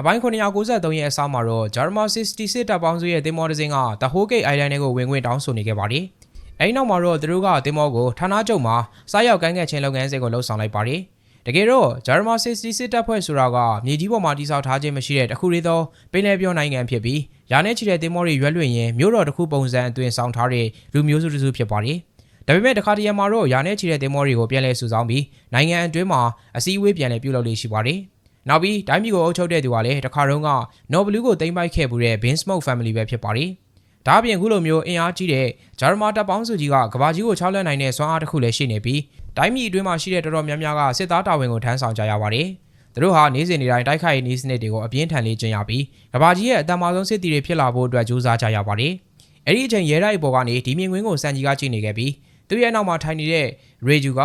အပိုင်း993ရဲ့အစားမှာတော့ Jarma 66တပ်ပေါင်းစုရဲ့တင်မောတစ်စင်းက The Whole Cake Island ကိုဝင်ခွင့်တောင်းဆိုနေခဲ့ပါတယ်။အဲဒီနောက်မှာတော့သူတို့ကတင်မောကိုဌာနချုပ်မှာစားရောက်ကိုင်းကက်ခြင်းလုပ်ငန်းစဉ်ကိုလှုပ်ဆောင်လိုက်ပါတယ်။တကယ်တော့ Jarma 66တပ်ဖွဲ့ဆိုတာကမြေကြီးပေါ်မှာတိစောက်ထားခြင်းမရှိတဲ့တခုလေးသောပင်လယ်ပြောနိုင်ငံဖြစ်ပြီးရာနဲ့ချီတဲ့တင်မောတွေရွက်လွှင့်ရင်မြို့တော်တစ်ခုပုံစံအသွင်ဆောင်ထားတဲ့လူမျိုးစုတစ်စုဖြစ်ပါတယ်။ဒါပေမဲ့တခါတရံမှာတော့ရာနဲ့ချီတဲ့တင်မောတွေကိုပြန်လည်စုဆောင်းပြီးနိုင်ငံအတွင်းမှာအစည်းအဝေးပြန်လည်ပြုလုပ်လေးရှိပါတယ်။ နောက်ပြီးတိုင်းပြည်ကိုအုပ်ချုပ်တဲ့သူကလည်းတခါတုန်းကနော်ဘလူးကိုတိမ့်ပိုက်ခဲ့မှုတဲ့ Bin Smoke Family ပဲဖြစ်ပါတယ်။ဒါအပြင်အခုလိုမျိုးအင်အားကြီးတဲ့ဂျာရမာတပ်ပေါင်းစုကြီးကကဘာကြီးကိုချောက်လက်နိုင်တဲ့စွမ်းအားတစ်ခုလည်းရှိနေပြီးတိုင်းပြည်အတွင်းမှာရှိတဲ့တော်တော်များများကစစ်သားတာဝန်ကိုထမ်းဆောင်ကြရပါတယ်။သူတို့ဟာနေ့စဉ်နေ့တိုင်းတိုက်ခိုက်ရေးနည်းစနစ်တွေကိုအပြင်းထန်လေးကျင့်ရပြီးကဘာကြီးရဲ့အတမဆုံးစစ်တီတွေဖြစ်လာဖို့အတွက်ကြိုးစားကြရပါတယ်။အဲ့ဒီအချိန်ရဲတိုက်ပေါ်ကနေဒီမြင်ကွင်းကိုစံကြီးကကြည့်နေခဲ့ပြီးသူ့ရဲ့နောက်မှာထိုင်နေတဲ့ရေဂျူက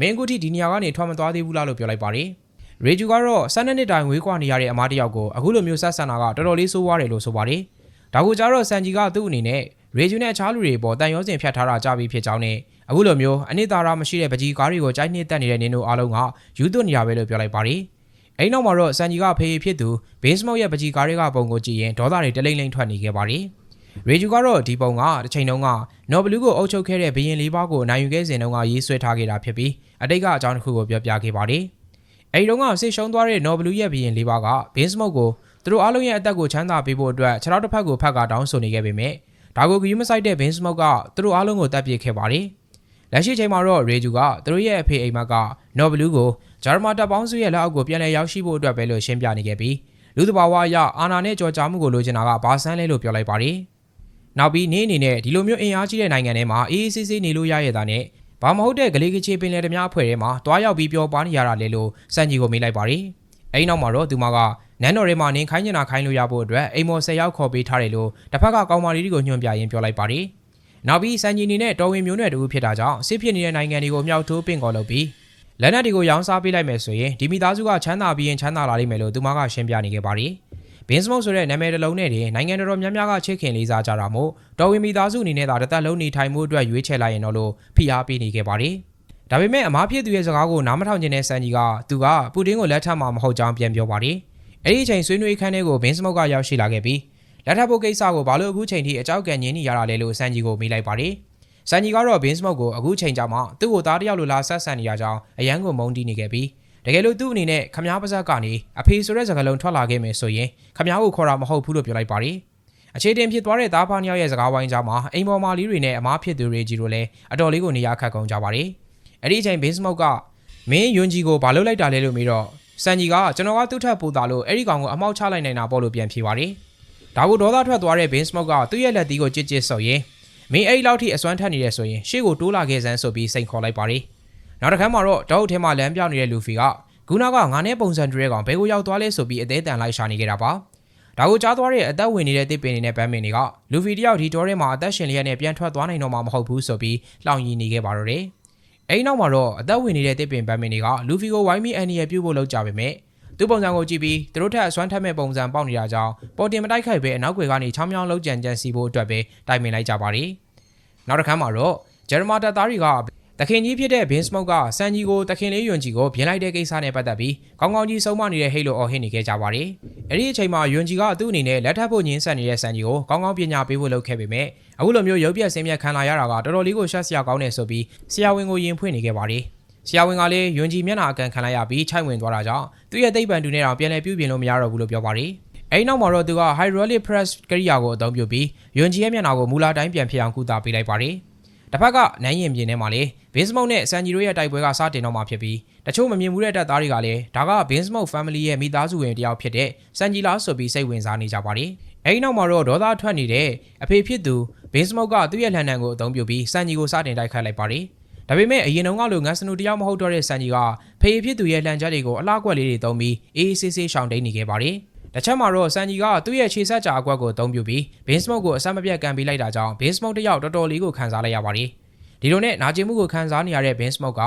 မင်းအခုထိဒီနေရာကနေထွက်မသွားသေးဘူးလားလို့ပြောလိုက်ပါတယ်။ ရေဂျူကတော့12နှစ်တိုင်ဝေးကွာနေရတဲ့အမားတစ်ယောက်ကိုအခုလိုမျိုးဆက်ဆံတာကတော်တော်လေးဆိုးဝါးတယ်လို့ဆိုပါတယ်။ဒါကိုကြတော့ဆန်ဂျီကသူ့အနေနဲ့ရေဂျူနဲ့အခြားလူတွေပေါ်တန်ရောစင်ဖြတ်ထားတာကြပြီဖြစ်ကြောင်းနဲ့အခုလိုမျိုးအနှစ်သာရမရှိတဲ့ပကြီးကားတွေကိုကြိုက်နှစ်တက်နေတဲ့နင်းတို့အားလုံးကယူသွနေရပဲလို့ပြောလိုက်ပါတယ်။အဲဒီနောက်မှာတော့ဆန်ဂျီကဖေးဖြစ်သူဘေးစမောက်ရဲ့ပကြီးကားတွေကပုံကိုကြည့်ရင်ဒေါသတွေတလိမ့်လိမ့်ထွက်နေခဲ့ပါတယ်။ရေဂျူကတော့ဒီပုံကတစ်ချိန်တုန်းကနော်ဘလူးကိုအုပ်ချုပ်ခဲ့တဲ့ဘရင်လေးပါးကိုနိုင်ယူခဲ့စဉ်တုန်းကရေးဆွဲထားခဲ့တာဖြစ်ပြီးအတိတ်ကအကြောင်းတစ်ခုကိုပြောပြခဲ့ပါတယ်။ အဲဒီတော့ကဆစ်ရှုံးသွားတဲ့နော်ဘလူးရဲ့ဘီရင်လေးပါးကဘင်းစမုတ်ကိုသူတို့အားလုံးရဲ့အသက်ကိုချမ်းသာပေးဖို့အတွက်ခြေထောက်တစ်ဖက်ကိုဖက်ကတောင်းဆိုနေခဲ့ပေမဲ့ဒါကိုဂယူးမဆိုင်တဲ့ဘင်းစမုတ်ကသူတို့အားလုံးကိုတပ်ပစ်ခဲ့ပါတယ်။လက်ရှိချိန်မှာတော့ရေဂျူကသူတို့ရဲ့အဖေအိမ်မက်ကနော်ဘလူးကိုဂျာရမာတပ်ပေါင်းစုရဲ့လက်အောက်ကိုပြန်လည်ရောက်ရှိဖို့အတွက်ပဲလို့ရှင်းပြနေခဲ့ပြီးလူသဘာဝအရအာနာနဲ့ကြော်ကြားမှုကိုလိုချင်တာကဘာဆန်းလဲလို့ပြောလိုက်ပါတယ်။နောက်ပြီးနေအနေနဲ့ဒီလိုမျိုးအင်အားကြီးတဲ့နိုင်ငံထဲမှာအေးအေးဆေးဆေးနေလို့ရရတာနဲ့ ဘာမဟုတ်တဲ့ဂလေးကချေပင်လယ်ဓမြအဖွဲ့ထဲမှာတွားရောက်ပြီးပြောပါနေရတာလေလို့စန်ကြီးကိုမေးလိုက်ပါတယ်။အဲဒီနောက်မှာတော့သူမကနန်းတော်ထဲမှာနင်းခိုင်းနေတာခိုင်းလို့ရဖို့အတွက်အိမ်မော်၁၀ယောက်ခေါ်ပေးထားတယ်လို့တစ်ဖက်ကကောင်မလေးတွေကိုညွှန်ပြရင်းပြောလိုက်ပါတယ်။နောက်ပြီးစန်ကြီးနေနဲ့တော်ဝင်မျိုးနွယ်တူဖြစ်တာကြောင့်စစ်ဖြစ်နေတဲ့နိုင်ငံတွေကိုမြောက်ထိုးပင့်ကော်လုပ်ပြီးလက်နက်တွေကိုရောင်းစားပေးလိုက်မယ်ဆိုရင်ဒီမိသားစုကချမ်းသာပြီးရင်ချမ်းသာလာလိမ့်မယ်လို့သူမကရှင်းပြနေခဲ့ပါတယ်။ ဘင်းစမုတ်ဆိုတဲ့နာမည်တစ်လုံးနဲ့တင်နိုင်ငံတော်တော်များများကချစ်ခင်လေးစားကြတာမို့တော်ဝင်မိသားစုအနေနဲ့သာတစ်သက်လုံးနေထိုင်မှုအတွက်ရွေးချယ်လိုက်ရင်တော့လို့ဖိအားပေးနေခဲ့ပါတယ်။ဒါပေမဲ့အမားဖြစ်သူရဲ့စကားကိုနားမထောင်ခြင်းနဲ့ဆန်ကြီးကသူကပူတင်ကိုလက်ထပ်မှာမဟုတ်ကြောင်းပြန်ပြောပါတယ်။အဲ့ဒီအချိန်ဆွေးနွေးခန်းထဲကိုဘင်းစမုတ်ကရောက်ရှိလာခဲ့ပြီးလက်ထပ်ဖို့ကိစ္စကိုဘာလို့အခုချိန်ထိအကြောက်ကန်ညင်းနေရတာလဲလို့ဆန်ကြီးကိုမေးလိုက်ပါတယ်။ဆန်ကြီးကတော့ဘင်းစမုတ်ကိုအခုချိန်ကြောင်မှသူ့ကိုသားတယောက်လိုလာဆက်ဆံနေရကြောင်းအရန်ကိုမုန်းတီးနေခဲ့ပြီး တကယ်လို့သူ့အနေနဲ့ခမားပါဇက်ကနေအဖေဆိုတဲ့စကားလုံးထွက်လာခဲ့မယ်ဆိုရင်ခမားကိုခေါ်တာမဟုတ်ဘူးလို့ပြောလိုက်ပါတယ်။အခြေတင်ဖြစ်သွားတဲ့သားဖားနှစ်ယောက်ရဲ့စကားဝိုင်းကြားမှာအိမ်ပေါ်မာလေးတွေနဲ့အမားဖြစ်သူတွေကြီးတို့လည်းအတော်လေးကိုနေရာခတ်ကုန်ကြပါတယ်။အဲ့ဒီအချိန်ဘင်းစမုတ်ကမင်းယွန်ဂျီကိုဘာလုပ်လိုက်တာလဲလို့မေးတော့စန်ဂျီကကျွန်တော်ကသူ့ထက်ပိုတာလို့အဲ့ဒီကောင်ကိုအမောက်ချလိုက်နိုင်တာပေါ့လို့ပြန်ဖြေပါတယ်။ဒါကိုဒေါသထွက်သွားတဲ့ဘင်းစမုတ်ကသူ့ရဲ့လက်သီးကိုကြစ်ကြစ်ဆုပ်ရင်မင်းအဲ့ဒီလောက်ထိအစွမ်းထက်နေတယ်ဆိုရင်ရှေ့ကိုတိုးလာခဲ့စမ်းဆိုပြီးစိန်ခေါ်လိုက်ပါတယ်။ နောက်တစ်ခါမှတော့တောအုပ်ထဲမှာလမ်းပြောင်းနေတဲ့လူဖီကဂူနာကငါနဲ့ပုံစံတူတဲ့ကောင်ဘဲကိုရောက်သွားလဲဆိုပြီးအသေးတန်လိုက်ရှာနေကြတာပါ။ဒါကိုကြားသွားတဲ့အသက်ဝင်နေတဲ့တစ်ပင်တွေနဲ့ဗမ်းမင်တွေကလူဖီတယောက်ဒီတောထဲမှာအသက်ရှင်လျက်နဲ့ပြန်ထွက်သွားနိုင်တော့မှာမဟုတ်ဘူးဆိုပြီးလောင်ရည်နေခဲ့ပါတော့တယ်။အဲဒီနောက်မှာတော့အသက်ဝင်နေတဲ့တစ်ပင်ဗမ်းမင်တွေကလူဖီကိုဝိုင်းမီအန်နီရပြုတ်ဖို့လုပ်ကြပေမဲ့သူ့ပုံစံကိုကြည့်ပြီးသူတို့ထက်အစွမ်းထက်မဲ့ပုံစံပေါက်နေတာကြောင့်ပေါ်တင်မတိုက်ခိုက်ပဲအနောက်ွယ်ကနေချောင်းချောင်းလုံးကြံကြံစီဖို့အတွက်ပဲတိုင်ပင်လိုက်ကြပါတယ်။နောက်တစ်ခါမှာတော့ဂျယ်ရမာတပ်သားတွေက တခင်ကြီးဖြစ်တဲ့ဘင်းစမုတ်ကစန်ကြီးကိုတခင်လေးယွန်ကြီးကိုပြင်လိုက်တဲ့ကိစ္စနဲ့ပတ်သက်ပြီးကောင်းကောင်းကြီးဆုံးမနေတဲ့ဟိတ်လိုအော်ဟစ်နေခဲ့ကြပါတယ်။အဲ့ဒီအချိန်မှာယွန်ကြီးကသူ့အနေနဲ့လက်ထပ်ဖို့ညင်းဆက်နေတဲ့စန်ကြီးကိုကောင်းကောင်းပညာပေးဖို့လုပ်ခဲ့ပေမဲ့အခုလိုမျိုးရုပ်ပြက်ဆင်းမြက်ခံလာရတာကတော်တော်လေးကိုရှက်စရာကောင်းနေဆိုပြီးဆရာဝန်ကိုယင်ဖွင့်နေခဲ့ပါတယ်။ဆရာဝန်ကလည်းယွန်ကြီးမျက်နှာအကန်ခံလိုက်ရပြီးခြိုက်ဝင်သွားတာကြောင့်သူ့ရဲ့သိပ္ပံတူနဲ့တော့ပြန်လည်ပြုပြင်လို့မရတော့ဘူးလို့ပြောပါတယ်။အဲဒီနောက်မှာတော့သူက hydraulic press ကိရိယာကိုအသုံးပြုပြီးယွန်ကြီးရဲ့မျက်နှာကိုမူလာတိုင်းပြန်ဖြစ်အောင်ကုသပေးလိုက်ပါတယ်။ တစ်ဖက်ကနန်းရင်ပြင်းထဲမှာလေဘင်းစမုတ်နဲ့ဆန်ဂျီတို့ရဲ့တိုက်ပွဲကစတင်တော့မှာဖြစ်ပြီးတချို့မမြင်ဘူးတဲ့တပ်သားတွေကလည်းဒါကဘင်းစမုတ် family ရဲ့မိသားစုဝင်တယောက်ဖြစ်တဲ့ဆန်ဂျီလာဆိုပြီးစိတ်ဝင်စားနေကြပါတယ်။အဲဒီနောက်မှာတော့ဒေါသထွက်နေတဲ့အဖေဖြစ်သူဘင်းစမုတ်ကသူ့ရဲ့လှန်တံကိုအသုံးပြုပြီးဆန်ဂျီကိုစတင်တိုက်ခတ်လိုက်ပါတယ်။ဒါပေမဲ့အရင်တုန်းကလိုငန်းစနူတယောက်မဟုတ်တော့တဲ့ဆန်ဂျီကဖေးဖြစ်သူရဲ့လှန်ချက်တွေကိုအလားကွက်လေးတွေသုံးပြီးအေးအေးဆေးဆေးရှောင်တိန်နေခဲ့ပါတယ်။ တစ်ချက်မှာတော့ဆန်ဂျီကသူ့ရဲ့ခြေဆက်ကြာအကွက်ကိုအသုံးပြုပြီးဘင်းစမုတ်ကိုအဆက်မပြတ်ကန်ပေးလိုက်တာကြောင့်ဘင်းစမုတ်တစ်ယောက်တော်တော်လေးကိုခံစားလိုက်ရပါတယ်။ဒီလိုနဲ့နာကျင်မှုကိုခံစားနေရတဲ့ဘင်းစမုတ်က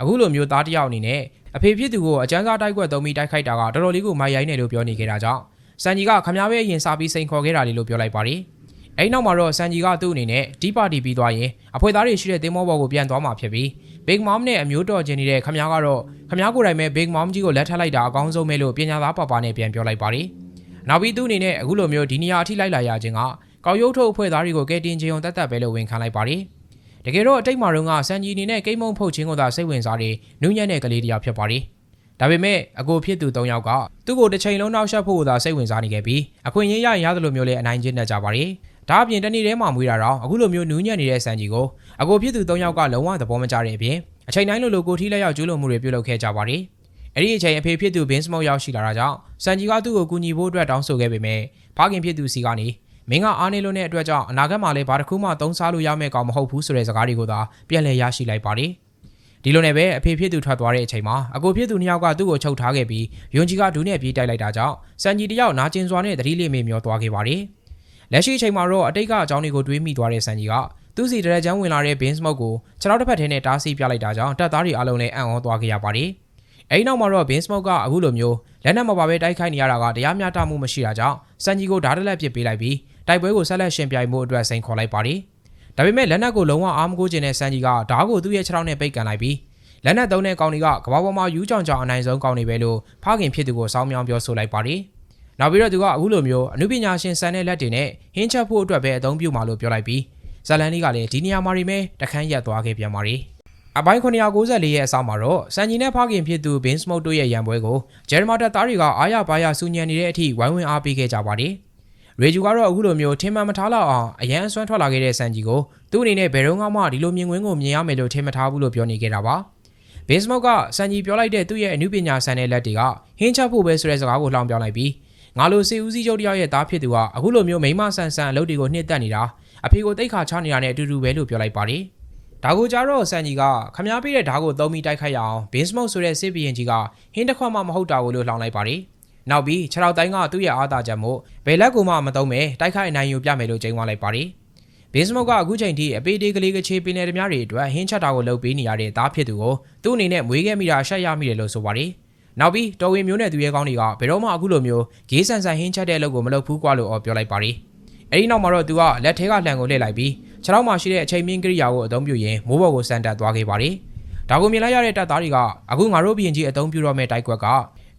အခုလိုမျိုးသားတစ်ယောက်အနေနဲ့အဖေဖြစ်သူကိုအကျန်းစားတိုက်ကွက်သုံးပြီးတိုက်ခိုက်တာကတော်တော်လေးကိုမိုက်ရိုင်းနေလို့ပြောနေခဲ့တာကြောင့်ဆန်ဂျီကခမားပဲအရင်စားပြီးစိန်ခေါ်ခဲ့တာလေးလို့ပြောလိုက်ပါတယ်။ အဲဒီနောက်မှာတော့စန်ဂျီကသူ့အနေနဲ့ဒီပါတီပြီးသွားရင်အဖွဲ့သားတွေရှိတဲ့တင်းမောဘော်ကိုပြန်သွားမှာဖြစ်ပြီး Big Mom နဲ့အမျိုးတော်ကျင်နေတဲ့ခမ ्या ကတော့ခမ ्या ကိုယ်တိုင်ပဲ Big Mom ကြီးကိုလက်ထပ်လိုက်တာအကောင်းဆုံးပဲလို့ပညာသားပါပါနဲ့ပြန်ပြောလိုက်ပါတယ်။နောက်ပြီးသူ့အနေနဲ့အခုလိုမျိုးဒီနေရာအထိလိုက်လာရခြင်းကကောက်ရုပ်ထုတ်အဖွဲ့သားတွေကိုကဲတင်ချင်ုံတက်တက်ပဲလို့ဝန်ခံလိုက်ပါတယ်။တကယ်တော့အတိတ်မှာတော့ကစန်ဂျီအနေနဲ့ကိမ့်မုံဖုတ်ခြင်းကိုသာစိတ်ဝင်စားတဲ့နူးညံ့တဲ့ကလေးတစ်ယောက်ဖြစ်ပါတယ်။ဒါပေမဲ့အကိုဖြစ်သူ၃ယောက်ကသူ့ကိုတစ်ချိန်လုံးနောက်ဆက်ဖို့သာစိတ်ဝင်စားနေခဲ့ပြီးအခွင့်အရေးရရင်ရတယ်လို့မျိုးလဲအနိုင်ကျင့်နေကြပါတယ်။ ဒါအပြင်တနေ့တည်းမှာမွေးတာတော့အခုလိုမျိုးနူးညံ့နေတဲ့စန်ဂျီကိုအကိုဖြစ်သူ၃ယောက်ကလုံးဝသဘောမကျတဲ့အပြင်အချိန်တိုင်းလိုလိုကိုထီးလက်ရောက်ကျူးလွန်မှုတွေပြုလုပ်ခဲ့ကြပါတယ်။အဲ့ဒီအချိန်အဖေဖြစ်သူဘင်းစမောက်ရောက်ရှိလာတာကြောင့်စန်ဂျီကသူ့ကိုကူညီဖို့အတွက်တောင်းဆိုခဲ့ပေမဲ့ဖခင်ဖြစ်သူစီကနေမင်းကအားနေလို့တဲ့အတွက်ကြောင့်အနာဂတ်မှာလည်းဘာတစ်ခုမှသုံးစားလို့ရမယ့်ကောင်မဟုတ်ဘူးဆိုတဲ့စကားတွေကိုသာပြန်လည်ရရှိလိုက်ပါတယ်။ဒီလိုနဲ့ပဲအဖေဖြစ်သူထွက်သွားတဲ့အချိန်မှာအကိုဖြစ်သူနှစ်ယောက်ကသူ့ကိုချုပ်ထားခဲ့ပြီးယွန်ဂျီကဒူးနဲ့ပြေးတိုက်လိုက်တာကြောင့်စန်ဂျီတယောက်နာကျင်စွာနဲ့သတိလေးမေ့မျောသွားခဲ့ပါတယ်။ လက်ရှိအချိန်မှာတော့အတိတ်ကအကြောင်းတွေကိုတွေးမိသွားတဲ့စန်ဂျီကသူ့စီတရချမ်းဝင်လာတဲ့ဘင်းစမုတ်ကိုခြေထောက်တစ်ဖက်ထဲနဲ့တားဆီးပြလိုက်တာကြောင့်တပ်သားတွေအလုံးလည်းအံ့ဩသွားခဲ့ရပါတယ်။အဲဒီနောက်မှာတော့ဘင်းစမုတ်ကအခုလိုမျိုးလက်နက်မပါဘဲတိုက်ခိုက်နေရတာကတရားမျှတမှုမရှိတာကြောင့်စန်ဂျီကိုဓာတ်တလက်ပစ်ပေးလိုက်ပြီးတိုက်ပွဲကိုဆက်လက်ရှင်ပြိုင်မှုအတွက်စိန်ခေါ်လိုက်ပါတယ်။ဒါပေမဲ့လက်နက်ကိုလုံးဝအားမကိုးကျင်တဲ့စန်ဂျီကဓာတ်ကိုသူ့ရဲ့ခြေထောက်နဲ့ပိတ်ကန်လိုက်ပြီးလက်နက်သုံးတဲ့ကောင်တွေကကဘာပေါ်မှာယူးကြောင်ကြောင်အနိုင်ဆုံးကောင်တွေပဲလို့ဖခင်ဖြစ်သူကိုစောင်းမြောင်းပြောဆိုလိုက်ပါတယ်။ နောက်ပြီးတော့သူကအခုလိုမျိုးအမှုပညာရှင်ဆန်တဲ့လက်တွေနဲ့ဟင်းချက်ဖို့အတွက်ပဲအသုံးပြုမှာလို့ပြောလိုက်ပြီးဇလန်လေးကလည်းဒီနေရာမှာရီမဲတခန်းရက်သွားခဲ့ပြန်ပါတယ်။အပိုင်း994ရဲ့အဆောင်မှာတော့စန်ဂျီနဲ့ဖခင်ဖြစ်သူဘင်းစမုတ်တို့ရဲ့ရန်ပွဲကိုဂျယ်ရမာတက်သားတွေကအားရပါရစူညံနေတဲ့အထိဝိုင်းဝန်းအားပေးခဲ့ကြပါတယ်။ရေဂျူကတော့အခုလိုမျိုးထင်မှန်မထားလောက်အောင်အရန်အစွမ်းထွက်လာခဲ့တဲ့စန်ဂျီကိုသူ့အနေနဲ့ဘယ်တော့မှဒီလိုမြင်ကွင်းကိုမြင်ရမယ်လို့ထင်မထားဘူးလို့ပြောနေခဲ့တာပါ။ဘင်းစမုတ်ကစန်ဂျီပြောလိုက်တဲ့သူ့ရဲ့အမှုပညာဆန်တဲ့လက်တွေကဟင်းချက်ဖို့ပဲဆိုတဲ့စကားကိုလှောင်ပြောင်းလိုက်ပြီး ငါလိုစေဦးစီးချုပ်တယောက်ရဲ့သားဖြစ်သူကအခုလိုမျိုးမိမဆန်ဆန်အလုပ်တွေကိုနှိမ့်တက်နေတာအဖေကိုတိတ်ခါချနေတာနဲ့အတူတူပဲလို့ပြောလိုက်ပါတယ်။ဒါကိုကြတော့ဆန်ကြီးကခမားပေးတဲ့ဓာတ်ကိုသုံးပြီးတိုက်ခိုက်ရအောင်ဘင်းစမုတ်ဆိုတဲ့စစ်ဘီရင်ကြီးကဟင်းတစ်ခွက်မှမဟုတ်တာကိုလို့လှောင်လိုက်ပါတယ်။နောက်ပြီးခြေထောက်တိုင်းကသူ့ရဲ့အားသာချက်မို့ဘယ်လက်ကိုမှမသုံးပဲတိုက်ခိုက်နိုင်ယူပြမယ်လို့ကြိမ်းဝါလိုက်ပါတယ်။ဘင်းစမုတ်ကအခုချိန်ထိအပေတေးကလေးကချေပင်နယ်ဓမြတွေအတွက်ဟင်းချက်တာကိုလုပ်ပေးနေရတဲ့သားဖြစ်သူကိုသူ့အနေနဲ့မွေးခဲ့မိတာရှက်ရမိတယ်လို့ဆိုပါတယ်။ နောက်ပြီးတော်ဝင်မျိုးနဲ့သူရဲ့ကောင်းတွေကဘယ်တော့မှအခုလိုမျိုးဂေးဆန်ဆန်ဟင်းချက်တဲ့အလုပ်ကိုမလုပ်ဘူးကွာလို့အော်ပြောလိုက်ပါတယ်။အဲဒီနောက်မှာတော့သူကလက်ထဲကလှန်ကိုလှည့်လိုက်ပြီးခြေထောက်မှာရှိတဲ့အချိန်မင်းကိရိယာကိုအသုံးပြုရင်မိုးဘော်ကိုစန်တက်သွားခဲ့ပါတယ်။ဒါကိုမြင်လိုက်ရတဲ့တပ်သားတွေကအခုငါတို့ဘီရင်ကြီးအသုံးပြုတော့မဲ့တိုက်ကွက်က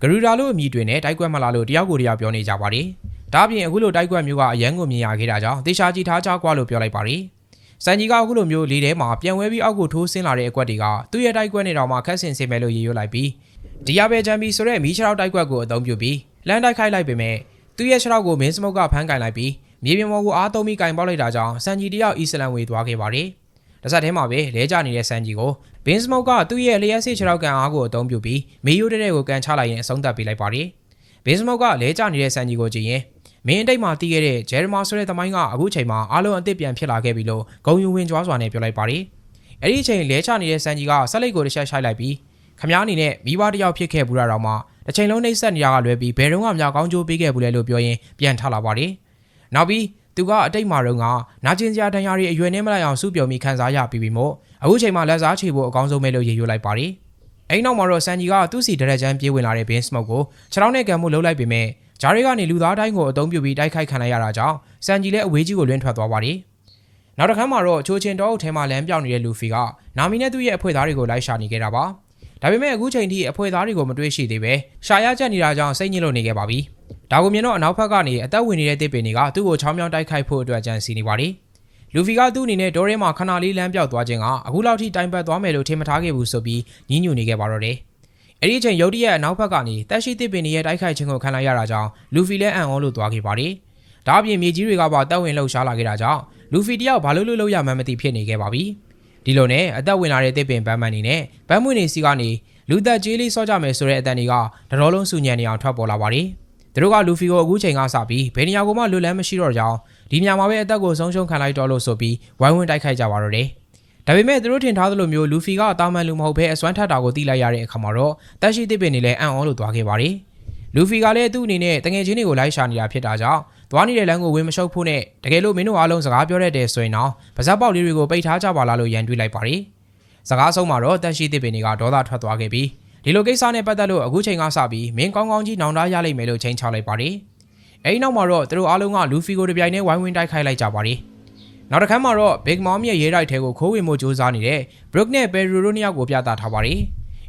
ဂရူဒါလို့အမည်တွင်နဲ့တိုက်ကွက်မလားလို့တယောက်ကိုတယောက်ပြောနေကြပါတယ်။ဒါပြင်အခုလိုတိုက်ကွက်မျိုးကအရန်ကိုမြင်ရခဲ့တာကြောင့်တေချာကြည့်ထားကြကွာလို့ပြောလိုက်ပါတယ်။စန်ကြီးကအခုလိုမျိုးလေထဲမှာပြန်ဝဲပြီးအောက်ကိုထိုးဆင်းလာတဲ့အကွက်တွေကသူ့ရဲ့တိုက်ကွက်နဲ့တောင်မှခက်ဆင်စင်မယ်လို့ရေရွတ်လိုက်ပြီး ဒီရဘဲချန်ပီဆိုတဲ့မီးချောက်တိုက်ကွက်ကိုအသုံးပြုပြီးလမ်းတိုက်ခိုက်လိုက်ပေမဲ့သူ့ရဲ့ခြေထောက်ကိုမင်းစမုတ်ကဖမ်းကင်လိုက်ပြီးမြေပြင်ပေါ်ကိုအားသုံးပြီးကင်ပေါက်လိုက်တာကြောင့်စန်ဂျီတယောက်အီစလန်ဝေသွားခဲ့ပါတယ်။တစ်ဆက်တည်းမှာပဲလဲကျနေတဲ့စန်ဂျီကိုဘင်းစမုတ်ကသူ့ရဲ့လျှက်စစ်ခြေထောက်ကန်အားကိုအသုံးပြုပြီးမေယိုတဲတဲကိုကန်ချလိုက်ရင်အဆုံးသတ်ပေးလိုက်ပါတယ်။ဘင်းစမုတ်ကလဲကျနေတဲ့စန်ဂျီကိုကြည့်ရင်မင်းအတိတ်မှာတီးခဲ့တဲ့ဂျယ်ရမာဆိုတဲ့သမိုင်းကအခုချိန်မှာအားလုံးအသစ်ပြန်ဖြစ်လာခဲ့ပြီလို့ဂုံယူဝင်ကြွားစွာနဲ့ပြောလိုက်ပါတယ်။အဲ့ဒီအချိန်လဲချနေတဲ့စန်ဂျီကဆက်လက်ကိုတစ်ချက်ရှိုက်လိုက်ပြီး ခမားအနေနဲ့မိဘတယောက်ဖြစ်ခဲ့ဘူးတာတော့မှတစ်ချိန်လုံးနှိမ့်ဆက်နေရကလွဲပြီးဘယ်တော့မှမြောက်ကောင်းကျိုးပေးခဲ့ဘူးလဲလို့ပြောရင်ပြန်ထလာပါတယ်။နောက်ပြီးသူကအတိတ်မှာတော့ကနာကျင်စရာတန်ရာတွေအရွယ်နဲ့မလိုက်အောင်စုပြုံပြီးခန်းစားရပြီးပြီမို့အခုချိန်မှာလက်စားချေဖို့အကောင်းဆုံးပဲလို့ရေရွတ်လိုက်ပါတယ်။အဲ့နောက်မှာတော့ဆန်ဂျီကသူ့စီဒရက်ချန်ပြေးဝင်လာတဲ့ဘင်းစမုတ်ကိုခြေထောက်နဲ့ကံမှုလှုပ်လိုက်ပေမဲ့ဂျာရီကနေလူသားတိုင်းကိုအသုံးပြုပြီးတိုက်ခိုက်ခံလိုက်ရတာကြောင့်ဆန်ဂျီလည်းအဝေးကြီးကိုလွင့်ထွက်သွားပါတယ်။နောက်တစ်ခါမှာတော့ချိုချင်တောအုပ်ထဲမှာလမ်းပြောင်းနေတဲ့လူဖီကနာမီနဲ့သူ့ရဲ့အဖွဲ့သားတွေကိုလိုက်ရှာနေခဲ့တာပါ။ ဒါပေမဲ့အခုချိန်ထိအဖွဲ့သားတွေကိုမတွေ့ရှိသေးပဲရှာရချက်နေတာကြောင့်စိတ်ညစ်လို့နေခဲ့ပါပြီ။ဒါကိုမြင်တော့အနောက်ဘက်ကနေအသက်ဝင်နေတဲ့တစ်ပင်တွေကသူ့ကိုချောင်းမြောင်းတိုက်ခိုက်ဖို့အတွက်ကြံစီနေပါတယ်။လူဖီကသူ့အနေနဲ့ဒေါ်ရဲမှာခဏလေးလမ်းပြောက်သွားခြင်းကအခုလောက်ထိတိုင်ပတ်သွားမယ်လို့ထင်မထားခဲ့ဘူးဆိုပြီးညှဉ်းညူနေခဲ့ပါတော့တယ်။အဲ့ဒီအချိန်ရုတ်တရက်အနောက်ဘက်ကနေတက်ရှိတစ်ပင်တွေရဲ့တိုက်ခိုက်ခြင်းကိုခံလိုက်ရတာကြောင့်လူဖီလည်းအံ့ဩလို့သွားခဲ့ပါတယ်။ဒါအပြင်မြေကြီးတွေကပါတက်ဝင်လှုပ်ရှားလာခဲ့တာကြောင့်လူဖီတယောက်ဘာလို့လို့လို့ရမှန်းမသိဖြစ်နေခဲ့ပါပြီ။ ဒီလိုနဲ့အသက်ဝင်လာတဲ့တစ်ပင်ဗမ်းမန်နေနဲ့ဗမ်းမွေနေစီကနေလူသက်ကြီးလေးစောကြမယ်ဆိုတဲ့အတန်တွေကတတော်လုံးစုညံနေအောင်ထွက်ပေါ်လာပါတယ်။သူတို့ကလူဖီကိုအခုချိန်ကစပြီးဘယ်နေရာကိုမှလွတ်လန်းမရှိတော့ကြောင်းဒီညမှာပဲအသက်ကိုဆုံးရှုံးခံလိုက်တော့လို့ဆိုပြီးဝိုင်းဝန်းတိုက်ခိုက်ကြပါတော့တယ်။ဒါပေမဲ့သူတို့ထင်ထားသလိုမျိုးလူဖီကအသားမှန်လူမဟုတ်ဘဲအစွမ်းထက်တာကိုသိလိုက်ရတဲ့အခါမှာတော့တက်ရှိတစ်ပင်နေလဲအံ့ဩလို့သွားခဲ့ပါတယ်။လူဖီကလည်းသူ့အနေနဲ့တငယ်ချင်းတွေကိုလိုက်ရှာနေတာဖြစ်တာကြောင့် သွားနေတဲ့လမ်းကိုဝင်မရှုပ်ဖို့နဲ့တကယ်လို့မင်းတို့အားလုံးစကားပြောရတဲ့ဆိုရင်တော့ပါဇက်ပေါက်လေးတွေကိုပိတ်ထားကြပါလားလို့ရန်တွေးလိုက်ပါတယ်။စကားဆုံးမှာတော့တက်ရှိတစ်ပင်တွေကဒေါသထွက်သွားခဲ့ပြီးဒီလိုကိစ္စနဲ့ပတ်သက်လို့အခုချိန်ကစပြီးမင်းကောင်းကောင်းကြီးနောင်တရရလိမ့်မယ်လို့ချိန်ချလိုက်ပါတယ်။အဲဒီနောက်မှာတော့သူတို့အားလုံးကလူဖီကိုတပြိုင်တည်းဝိုင်းဝန်းတိုက်ခိုက်လိုက်ကြပါတယ်နောက်တစ်ခါမှာတော့ Big Mom ရဲ့ရဲတိုက်ထဲကိုခိုးဝင်မှုစ조사နေတဲ့ Brook နဲ့ Pedro တို့နှစ်ယောက်ကိုပြသထားပါတယ်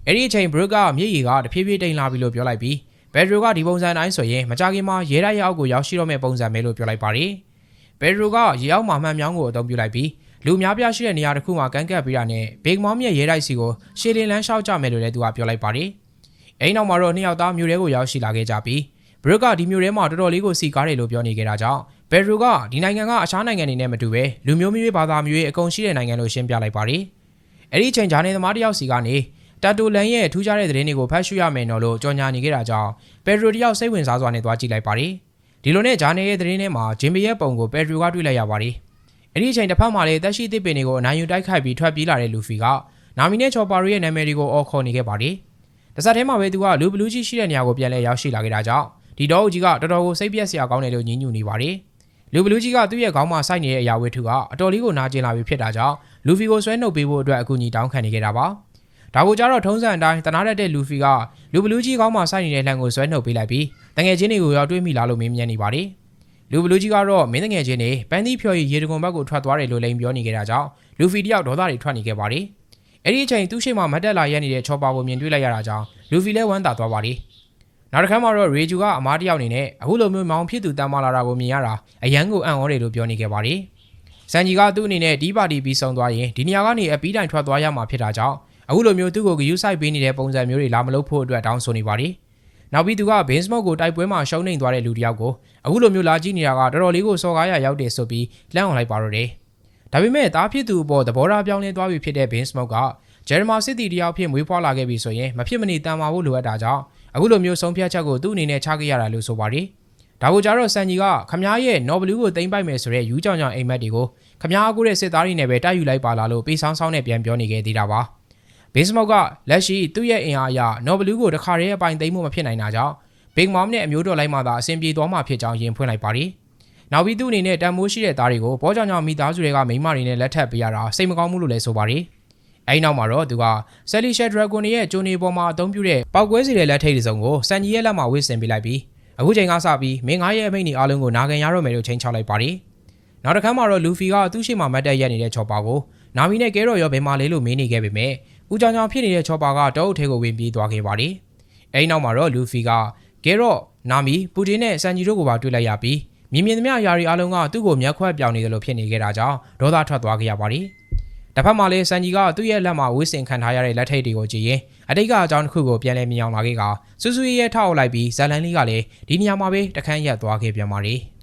အဲ့ဒီအချိန် Brook ကမျက်ရည်ကတဖြည်းဖြည်းတိမ်လာပြီလို့ပြောလိုက်ပြီး Pedro ကဒီပုံစံတိုင်းဆိုရင်မကြခင်မှာရဲတိုက်ရဲ့အောက်ကိုရောက်ရှိတော့မယ့်ပုံစံပဲလို့ပြောလိုက်ပါတယ်။ Pedro ကရေအောက်မှာမှန်မြောင်းကိုအသုံးပြုလိုက်ပြီးလူအများပြားရှိတဲ့နေရာတစ်ခုမှာကန့်ကပ်ပြီးတာနဲ့ Big Mom ရဲ့ရဲတိုက်စီကိုရှေလင်လန်းလျှောက်ကြမယ်လို့လည်းသူကပြောလိုက်ပါတယ်။အဲဒီနောက်မှာတော့နှစ်ယောက်သားမြို့ထဲကိုရောက်ရှိလာခဲ့ကြပြီး Brook ကဒီမြို့ထဲမှာတော်တော်လေးကိုစီကားတယ်လို့ပြောနေခဲ့တာကြောင့် Pedro ကဒီနိုင်ငံကအခြားနိုင်ငံတွေနဲ့မတူပဲလူမျိုးမျိုးဘာသာမျိုးအကုန်ရှိတဲ့နိုင်ငံလို့ရှင်းပြလိုက်ပါတယ်။အဲဒီအချိန်ဂျာနေသမားတစ်ယောက်စီကနေ တာတိုလန်ရဲ့ထူးခြားတဲ့သတင်းတွေကိုဖတ်ရှုရမယ်နော်လို့ကြော်ညာနေခဲ့တာကြောင့်ပက်ဒရိုတယောက်စိတ်ဝင်စားစွာနဲ့သွားကြည့်လိုက်ပါတယ်။ဒီလိုနဲ့ဂျာနေရဲ့သတင်းထဲမှာဂျင်မီရဲ့ပုံကိုပက်ဒရိုကတွေ့လိုက်ရပါတယ်။အဲ့ဒီအချိန်တစ်ဖက်မှာလည်းတက်ရှိသစ်ပင်တွေကိုအနိုင်ယူတိုက်ခိုက်ပြီးထွက်ပြေးလာတဲ့လူဖီကနာမီနဲ့ချော်ပါရီရဲ့နာမည်တွေကိုအော်ခေါ်နေခဲ့ပါတယ်။တစ်ဆက်တည်းမှာပဲသူကလူဘလူးကြီးရှိတဲ့နေရာကိုပြန်လဲရောက်ရှိလာခဲ့တာကြောင့်ဒီတော့ဦးကြီးကတော်တော်ကိုစိတ်ပြက်စရာကောင်းတယ်လို့ညှဉ်းညူနေပါတယ်။လူဘလူးကြီးကသူ့ရဲ့ခေါင်းမှာစိုက်နေတဲ့အရာဝတ္ထုကအတော်လေးကိုနာကျင်လာပြီဖြစ်တာကြောင့်လူဖီကိုဆွဲနှုတ်ပေးဖို့အတွက်အကူအညီတောင်းခံနေခဲ့တာပါ။ ဒါကိုကြတော့ထုံးစံအတိုင်းတနာတတ်တဲ့လူဖီကလူဘလူးကြီးခေါင်းမှာစိုက်နေတဲ့လှန်ကိုဆွဲနှုတ်ပေးလိုက်ပြီးတငယ်ချင်းတွေကိုရောက်တွေးမိလားလို့မေးမြန်းနေပါတယ်။လူဘလူးကြီးကတော့မင်းတငယ်ချင်းတွေပန်းသီးဖြော်ရည်ရေတံခွန်ဘက်ကိုထွက်သွားတယ်လို့လိန်ပြောနေကြတာကြောင့်လူဖီတယောက်ဒေါသတွေထွက်နေခဲ့ပါတယ်။အဲ့ဒီအချိန်သူ့ရှိမှမတ်တက်လာရနေတဲ့ချောပါကိုမြင်တွေ့လိုက်ရတာကြောင့်လူဖီလည်းဝမ်းသာသွားပါတယ်။နောက်တစ်ခါမှတော့ရေဂျူကအမားတယောက်အနေနဲ့အခုလိုမျိုးမောင်ဖြစ်သူတမ်းမလာတာကိုမြင်ရတာအယမ်းကိုအံ့ဩတယ်လို့ပြောနေခဲ့ပါတယ်။စန်ဂျီကသူ့အနေနဲ့ဒီပါတီပြီးဆုံးသွားရင်ဒီနေရာကနေအပီးတိုင်ထွက်သွားရမှာဖြစ်တာကြောင့် အခုလိုမျိုးသူ့ကိုဂယူးဆိုင်ပေးနေတဲ့ပုံစံမျိုးတွေလာမလုပ်ဖို့အတွက်တောင်းဆိုနေပါတယ်။နောက်ပြီးသူကဘင်းစမော့ကိုတိုက်ပွဲမှာရှုံးနေသွားတဲ့လူတစ်ယောက်ကိုအခုလိုမျိုးလာကြည့်နေတာကတော်တော်လေးကိုစော်ကားရရောက်တယ်ဆိုပြီးလှမ်းအောင်လိုက်ပါတော့တယ်။ဒါပေမဲ့တားဖြစ်သူအပေါ်သဘောထားပြောင်းလဲသွားပြီဖြစ်တဲ့ဘင်းစမော့ကဂျယ်မာစစ်တီတယောက်ဖြစ်မွေးဖွားလာခဲ့ပြီဆိုရင်မဖြစ်မနေတန်မာဖို့လိုအပ်တာကြောင့်အခုလိုမျိုးဆုံးဖြတ်ချက်ကိုသူ့အနေနဲ့ချခဲ့ရတာလို့ဆိုပါတယ်။ဒါကိုကြတော့ဆန်ကြီးကခမားရဲ့နော်ဘလူးကိုတင်ပိုက်မယ်ဆိုတဲ့ယူးကြောင်ကြောင်အိမ်မက်တွေကိုခမားအကူတဲ့စစ်သားတွေနဲ့ပဲတိုက်ယူလိုက်ပါလားလို့ပေးဆောင်ဆောင်နဲ့ပြန်ပြောနေခဲ့သေးတာပါ။ ဘေးစမော့ကလက်ရှိသူ့ရဲ့အင်အားအရနော်ဘလူးကိုတခါတည်းအပိုင်သိမ်းမှုမဖြစ်နိုင်တာကြောင့်ဘင်မောင်နဲ့အမျိုးတော်လိုက်မှသာအဆင်ပြေသွားမှာဖြစ်ကြောင်းရင်ဖွင့်လိုက်ပါတယ်။နောက်ပြီးသူ့အနေနဲ့တန်မိုးရှိတဲ့သားတွေကိုဘောကြောင်ကြောင်မိသားစုတွေကမိန်းမတွေနဲ့လက်ထပ်ပေးရတာစိတ်မကောင်းဘူးလို့လည်းဆိုပါတယ်။အဲဒီနောက်မှာတော့သူကဆယ်လီရှက်ဒရာဂွန်ရဲ့ဂျိုနေပေါ်မှာအသုံးပြုတဲ့ပောက်ကွဲစီတဲ့လက်ထိပ်တစ်စုံကိုစန်ကြီးရဲ့လက်မှာဝှေ့ဆင်ပေးလိုက်ပြီးအခုချိန်ကစပြီးမင်းငါရဲ့အမိန့်ဒီအားလုံးကိုနာခံရတော့မယ်လို့ချိန်ချလိုက်ပါတယ်။နောက်တစ်ခါမှာတော့လူဖီကသူ့ရှိမှမတ်တက်ရက်နေတဲ့ချော်ပါကိုနာမီနဲ့ကဲရော်ရောဘယ်မှာလဲလို့မေးနေခဲ့ပေမဲ့ ဦးကြောင်ကြောင်ဖြစ်နေတဲ့ချော်ပါကတောအုပ်ထဲကိုဝင်ပြေးသွားခဲ့ပါတယ်။အဲဒီနောက်မှာတော့လူဖီကကဲရော့နာမီပူတင်နဲ့စန်ဂျီတို့ကိုပါတွေ့လိုက်ရပြီးမြင်မြင်သမျှယာရီအားလုံးကသူ့ကိုမျက်ခွက်ပြောင်နေတယ်လို့ဖြစ်နေခဲ့တာကြောင့်ဒေါသထွက်သွားခဲ့ရပါတယ်။တစ်ဖက်မှာလည်းစန်ဂျီကသူ့ရဲ့လက်မှာဝှေ့စင်ခံထားရတဲ့လက်ထိပ်တွေကိုကြည့်ရင်အတိတ်ကအကြောင်းတစ်ခုကိုပြန်လဲမြင်အောင်လာခဲ့ကစူးစူးရဲရဲထောက်လိုက်ပြီးဇလန်လေးကလည်းဒီနေရာမှာပဲတခန်းရက်သွားခဲ့ပြန်ပါတယ်။